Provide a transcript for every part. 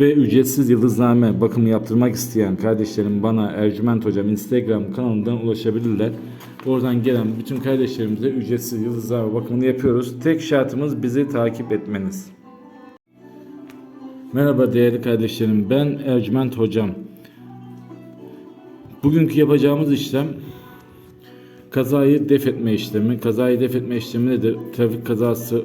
Ve ücretsiz yıldızname bakımı yaptırmak isteyen kardeşlerim bana Ercüment Hocam Instagram kanalından ulaşabilirler. Oradan gelen bütün kardeşlerimize ücretsiz yıldızname bakımını yapıyoruz. Tek şartımız bizi takip etmeniz. Merhaba değerli kardeşlerim ben Ercüment Hocam. Bugünkü yapacağımız işlem kazayı def etme işlemi. Kazayı def etme işlemi nedir? Trafik kazası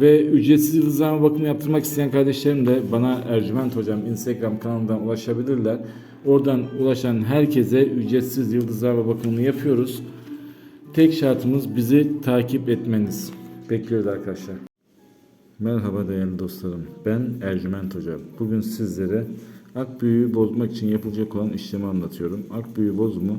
Ve ücretsiz yıldızlama bakımı yaptırmak isteyen kardeşlerim de bana Ercüment Hocam Instagram kanalından ulaşabilirler. Oradan ulaşan herkese ücretsiz yıldızlama bakımını yapıyoruz. Tek şartımız bizi takip etmeniz. Bekliyoruz arkadaşlar. Merhaba değerli dostlarım. Ben Ercüment Hoca. Bugün sizlere ak büyüğü bozmak için yapılacak olan işlemi anlatıyorum. Ak büyüğü bozumu